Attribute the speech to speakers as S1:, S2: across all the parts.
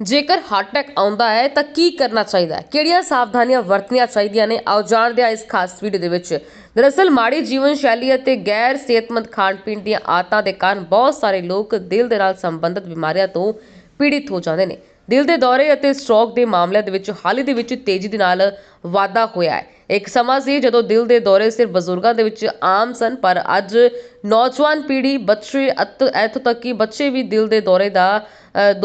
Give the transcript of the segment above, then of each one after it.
S1: ਜੇਕਰ heart attack ਆਉਂਦਾ ਹੈ, ਤਾਂ ਕੀ ਕਰਨਾ ਚਾਹੀਦਾ ਹੈ? ਕਿਹੜੀਆਂ ਸਾਵਧਾਨੀਆਂ ਵਰਤਣੀਆਂ ਚਾਹੀਦੀਆਂ ਨੇ? ਆਓ ਜਾਣਦੇ ਹਾਂ ਇਸ ਖਾਸ ਵੀਡੀਓ ਦੇ ਵਿੱਚ। ਦਰਅਸਲ, ਮਾੜੀ ਜੀਵਨ ਸ਼ੈਲੀ ਅਤੇ ਗੈਰ ਸਿਹਤਮੰਦ ਖਾਣ ਪੀਣ ਦੀਆਂ ਆਦਤਾਂ ਦੇ ਕਾਰਨ ਬਹੁਤ ਸਾਰੇ ਲੋਕ ਦਿਲ ਦੇ ਨਾਲ ਸੰਬੰਧਿਤ ਬਿਮਾਰੀਆਂ ਤੋਂ ਪੀੜਿਤ ਹੋ ਜਾਂਦੇ ਨੇ। ਦਿਲ ਦੇ ਦੌਰੇ ਅਤੇ ਸਟ੍ਰੋਕ ਦੇ ਮਾਮਲਿਆਂ ਦੇ ਵਿੱਚ ਹਾਲ ਹੀ ਦੇ ਵਿੱਚ ਤੇਜ਼ੀ ਦੇ ਨਾਲ ਵਾਧਾ ਹੋਇਆ ਹੈ। ਇੱਕ ਸਮਾਂ ਸੀ ਜਦੋਂ ਦਿਲ ਦੇ ਦੌਰੇ ਸਿਰਫ ਬਜ਼ੁਰਗਾਂ ਦੇ ਵਿੱਚ ਆਮ ਸਨ, ਪਰ ਅੱਜ ਨੌਜਵਾਨ ਪੀੜ੍ਹੀ ਬੱਚੇ ਅਤੇ, ਇੱਥੋਂ ਤੱਕ ਕਿ ਬੱਚੇ ਵੀ ਦਿਲ ਦੇ ਦੌਰੇ ਦਾ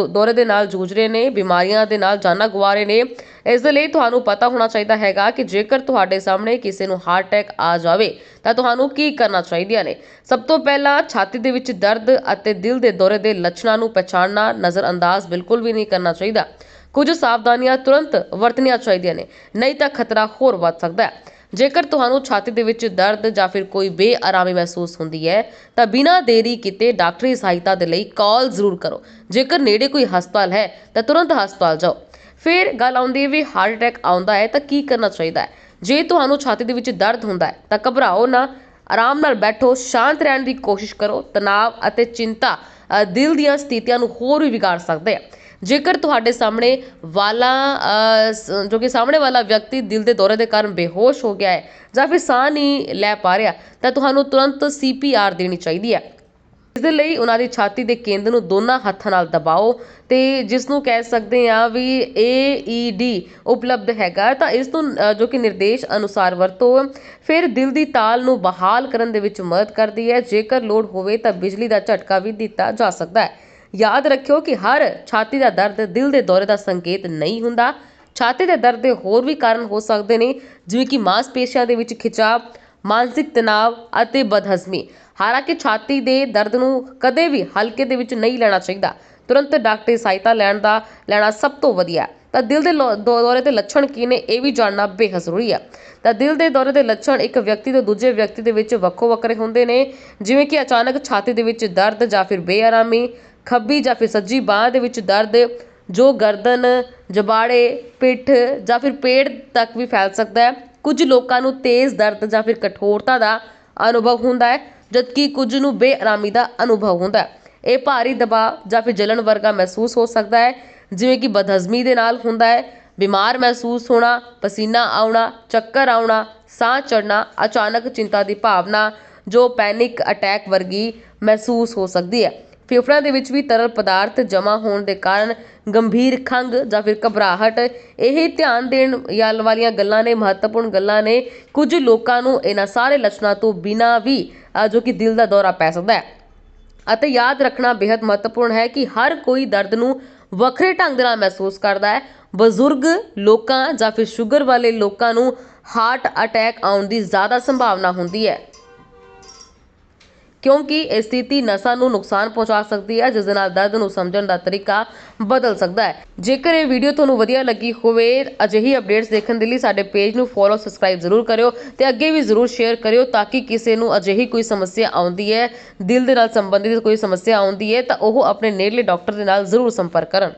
S1: ਦੌਰੇ ਦੇ ਨਾਲ ਜੂਝ ਰਹੇ ਨੇ, ਬਿਮਾਰੀਆਂ ਦੇ ਨਾਲ ਜਾਨਾਂ ਗਵਾ ਰਹੇ ਨੇ। ਇਸ ਦੇ ਲਈ ਤੁਹਾਨੂੰ ਪਤਾ ਹੋਣਾ ਚਾਹੀਦਾ ਹੈਗਾ ਕਿ ਜੇਕਰ ਤੁਹਾਡੇ ਸਾਹਮਣੇ ਕਿਸੇ ਨੂੰ ਹਾਰਟ ਅਟੈਕ ਆ ਜਾਵੇ, ਤਾਂ ਤੁਹਾਨੂੰ ਕੀ ਕਰਨਾ ਚਾਹੀਦੀਆਂ ਨੇ? ਸਭ ਤੋਂ ਪਹਿਲਾਂ ਛਾਤੀ ਦੇ ਵਿੱਚ ਦਰਦ ਅਤੇ ਦਿਲ ਦੇ ਦੌਰੇ ਦੇ ਲੱਛਣਾਂ ਨੂੰ ਪਛਾਣਨਾ ਨਜ਼ਰਅੰਦਾਜ਼ ਬਿਲਕੁਲ ਵੀ ਨਹੀਂ ਕਰਨਾ ਚਾਹੀਦਾ। ਕੁਝ ਸਾਵਧਾਨੀਆਂ ਤੁਰੰਤ ਵਰਤਣੀਆਂ ਚਾਹੀਦੀਆਂ ਨੇ। ਨਹੀਂ ਤਾਂ ਖਤਰਾ ਹੋਰ ਵੱਧ ਸਕਦਾ ਹੈ। ਜੇਕਰ ਤੁਹਾਨੂੰ ਛਾਤੀ ਦੇ ਵਿੱਚ ਦਰਦ ਜਾਂ ਫਿਰ ਕੋਈ ਬੇਆਰਾਮੀ ਮਹਿਸੂਸ ਹੁੰਦੀ ਹੈ, ਤਾਂ ਬਿਨਾਂ ਦੇਰੀ ਕੀਤੇ ਡਾਕਟਰੀ ਸਹਾਇਤਾ ਦੇ ਲਈ ਕਾਲ ਜ਼ਰੂਰ ਕਰੋ। ਜੇਕਰ ਨੇੜੇ ਕੋਈ ਹਸਪਤਾਲ ਹੈ, ਤਾਂ ਤੁਰੰਤ ਹਸਪਤਾਲ ਜਾਓ। ਫਿਰ ਗੱਲ ਆਉਂਦੀ ਹੈ ਵੀ ਹਾਰਟ ਅਟੈਕ ਆਉਂਦਾ ਹੈ, ਤਾਂ ਕੀ ਕਰਨਾ ਚਾਹੀਦਾ ਹੈ? ਜੇ ਤੁਹਾਨੂੰ ਛਾਤੀ ਦੇ ਵਿੱਚ ਦਰਦ ਹੁੰਦਾ ਹੈ, ਤਾਂ ਘਬਰਾਓ ਨਾ। ਆਰਾਮ ਨਾਲ ਬੈਠੋ, ਸ਼ਾਂਤ ਰਹਿਣ ਦੀ ਕੋਸ਼ਿਸ਼ ਕਰੋ। ਤਣਾਅ ਅਤੇ ਚਿੰਤਾ ਦਿਲ ਦੀਆਂ ਸਥਿਤੀਆਂ ਨੂੰ ਹੋਰ ਵੀ ਵਿਗਾੜ ਸਕਦੇ ਆ। ਜੇਕਰ ਤੁਹਾਡੇ ਸਾਹਮਣੇ ਵਾਲਾ ਜੋ ਕਿ ਸਾਹਮਣੇ ਵਾਲਾ ਵਿਅਕਤੀ ਦਿਲ ਦੇ ਦੌਰੇ ਦੇ ਕਾਰਨ ਬੇਹੋਸ਼ ਹੋ ਗਿਆ ਹੈ ਜਾਂ ਫਿਰ ਸਾਹ ਨਹੀਂ ਲੈ ਪਾ ਰਿਹਾ, ਤਾਂ ਤੁਹਾਨੂੰ ਤੁਰੰਤ ਸੀਪੀਆਰ ਦੇਣੀ ਚਾਹੀਦੀ ਹੈ। ਇਸ ਦੇ ਲਈ ਉਹਨਾਂ ਦੀ ਛਾਤੀ ਦੇ ਕੇਂਦਰ ਨੂੰ ਦੋਨਾਂ ਹੱਥਾਂ ਨਾਲ ਦਬਾਓ ਤੇ ਜਿਸ ਨੂੰ ਕਹਿ ਸਕਦੇ ਆ ਵੀ AED ਉਪਲਬਧ ਹੈਗਾ, ਤਾਂ ਇਸ ਨੂੰ ਜੋ ਕਿ ਨਿਰਦੇਸ਼ ਅਨੁਸਾਰ ਵਰਤੋ। ਫਿਰ ਦਿਲ ਦੀ ਤਾਲ ਨੂੰ ਬਹਾਲ ਕਰਨ ਦੇ ਵਿੱਚ ਮਦਦ ਕਰਦੀ ਹੈ। ਜੇਕਰ ਲੋੜ ਹੋਵੇ ਤਾਂ ਬਿਜਲੀ ਦਾ ਝਟਕਾ ਵੀ ਦਿੱਤਾ ਜਾ ਸਕਦਾ ਹੈ। ਯਾਦ ਰੱਖਿਓ ਕਿ ਹਰ ਛਾਤੀ ਦਾ ਦਰਦ ਦਿਲ ਦੇ ਦੌਰੇ ਦਾ ਸੰਕੇਤ ਨਹੀਂ ਹੁੰਦਾ। ਛਾਤੀ ਦੇ ਦਰਦ ਦੇ ਹੋਰ ਵੀ ਕਾਰਨ ਹੋ ਸਕਦੇ ਨੇ, ਜਿਵੇਂ ਕਿ ਮਾਸਪੇਸ਼ੀਆਂ ਦੇ ਵਿੱਚ ਖਿਚਾਵ, ਮਾਨਸਿਕ ਤਣਾਅ ਅਤੇ ਬਦਹਜ਼ਮੀ ਹਾਲਾਂਕਿ ਛਾਤੀ ਦੇ ਦਰਦ ਨੂੰ ਕਦੇ ਵੀ ਹਲਕੇ ਦੇ ਵਿੱਚ ਨਹੀਂ ਲੈਣਾ ਚਾਹੀਦਾ। ਤੁਰੰਤ ਡਾਕਟਰੀ ਸਹਾਇਤਾ ਲੈਣ ਦਾ, ਲੈਣਾ ਸਭ ਤੋਂ ਵਧੀਆ। ਤਾਂ ਦਿਲ ਦੇ ਲੋ- ਦੌਰੇ ਦੇ ਲੱਛਣ ਕੀ ਨੇ, ਇਹ ਵੀ ਜਾਣਨਾ ਬੇਹੱਦ ਜ਼ਰੂਰੀ ਹੈ ਤਾਂ ਦਿਲ ਦੇ ਦੌਰੇ ਦੇ ਲੱਛਣ ਇੱਕ ਵਿਅਕਤੀ ਤੋਂ ਦੂਜੇ ਵਿਅਕਤੀ ਦੇ ਵਿੱਚ ਵੱਖੋ ਵੱਖਰੇ ਹੁੰਦੇ ਨੇ, ਜਿਵੇਂ ਕਿ ਅਚਾਨਕ ਛਾਤੀ ਦੇ ਵਿੱਚ ਦਰਦ ਜਾਂ ਫਿਰ ਬੇਆਰਾਮੀ ਖੱਬੀ ਜਾਂ ਫਿਰ ਸੱਜੀ ਬਾਂਹ ਦੇ ਵਿੱਚ ਦਰਦ, ਜੋ ਗਰਦਨ, ਜਬਾੜੇ, ਪਿੱਠ ਜਾਂ ਫਿਰ ਪੇਟ ਤੱਕ ਵੀ ਫੈਲ ਸਕਦਾ ਹੈ। ਕੁਝ ਲੋਕਾਂ ਨੂੰ ਤੇਜ਼ ਦਰਦ ਜਾਂ ਫਿਰ ਕਠੋਰਤਾ ਦਾ ਅਨੁਭਵ ਹੁੰਦਾ ਹੈ, ਜਦਕਿ ਕੁਝ ਨੂੰ ਬੇਆਰਾਮੀ ਦਾ ਅਨੁਭਵ ਹੁੰਦਾ ਇਹ ਭਾਰੀ ਦਬਾਅ ਜਾਂ ਫਿਰ ਜਲਣ ਵਰਗਾ ਮਹਿਸੂਸ ਹੋ ਸਕਦਾ ਹੈ, ਜਿਵੇਂ ਕਿ ਬਦਹਜ਼ਮੀ ਦੇ ਨਾਲ ਹੁੰਦਾ ਹੈ। ਬਿਮਾਰ ਮਹਿਸੂਸ ਹੋਣਾ, ਪਸੀਨਾ ਆਉਣਾ, ਚੱਕਰ ਆਉਣਾ, ਸਾਹ ਚੜ੍ਹਨਾ, ਅਚਾਨਕ ਚਿੰਤਾ ਦੀ ਭਾਵਨਾ, ਜੋ ਪੈਨਿਕ ਅਟੈਕ ਵਰਗੀ ਮਹਿਸੂਸ ਹੋ ਸਕਦੀ ਹੈ। ਫੇਫੜਿਆਂ ਦੇ ਵਿੱਚ ਵੀ ਤਰਲ ਪਦਾਰਥ ਜਮ੍ਹਾਂ ਹੋਣ ਦੇ ਕਾਰਨ ਗੰਭੀਰ ਖੰਘ ਜਾਂ ਫਿਰ ਘਬਰਾਹਟ ਇਹ ਧਿਆਨ ਦੇਣ ਯਾਲ ਵਾਲੀਆਂ ਗੱਲਾਂ ਨੇ ਮਹੱਤਵਪੂਰਨ ਗੱਲਾਂ ਨੇ। ਕੁਝ ਲੋਕਾਂ ਨੂੰ ਇਹਨਾਂ ਸਾਰੇ ਲੱਛਣਾਂ ਤੋਂ ਬਿਨਾਂ ਵੀ ਅ, ਜੋ ਕਿ ਦਿਲ ਦਾ ਦੌਰਾ ਪੈ ਸਕਦਾ ਹੈ। ਅਤੇ ਯਾਦ ਰੱਖਣਾ ਬੇਹੱਦ ਮਹੱਤਵਪੂਰਨ ਹੈ ਕਿ ਹਰ ਕੋਈ ਦਰਦ ਨੂੰ ਵੱਖਰੇ ਢੰਗ ਦੇ ਨਾਲ ਮਹਿਸੂਸ ਕਰਦਾ ਹੈ। ਬਜ਼ੁਰਗ ਲੋਕਾਂ ਜਾਂ ਫਿਰ ਸ਼ੂਗਰ ਵਾਲੇ ਲੋਕਾਂ ਨੂੰ ਹਾਰਟ ਅਟੈਕ ਆਉਣ ਦੀ ਜ਼ਿਆਦਾ ਸੰਭਾਵਨਾ ਹੁੰਦੀ ਹੈ। ਕਿਉਂਕਿ ਇਹ ਸਥਿਤੀ ਨਸਾਂ ਨੂੰ ਨੁਕਸਾਨ ਪਹੁੰਚਾ ਸਕਦੀ ਹੈ, ਜਿਸ ਦੇ ਨਾਲ ਦਰਦ ਨੂੰ ਸਮਝਣ ਦਾ ਤਰੀਕਾ ਬਦਲ ਸਕਦਾ ਹੈ। ਜੇਕਰ ਇਹ ਵੀਡੀਓ ਤੁਹਾਨੂੰ ਵਧੀਆ ਲੱਗੀ ਹੋਵੇ, ਅਜਿਹੀ ਅਪਡੇਟਸ ਦੇਖਣ ਦੇ ਲਈ ਸਾਡੇ ਪੇਜ ਨੂੰ ਫੋਲੋ ਸਬਸਕ੍ਰਾਈਬ ਜ਼ਰੂਰ ਕਰਿਓ ਤੇ ਅੱਗੇ ਵੀ ਜ਼ਰੂਰ ਸ਼ੇਅਰ ਕਰਿਓ ਤਾਂ ਕਿ ਕਿਸੇ ਨੂੰ ਅਜਿਹੀ ਕੋਈ ਸਮੱਸਿਆ ਆਉਂਦੀ ਹੈ, ਦਿਲ ਦੇ ਨਾਲ ਸੰਬੰਧਿਤ ਕੋਈ ਸਮੱਸਿਆ ਆਉਂਦੀ ਹੈ, ਤਾਂ ਉਹ ਆਪਣੇ ਨੇੜਲੇ ਡਾਕਟਰ ਦੇ ਨਾਲ ਜ਼ਰੂਰ ਸੰਪਰਕ ਕਰਨ।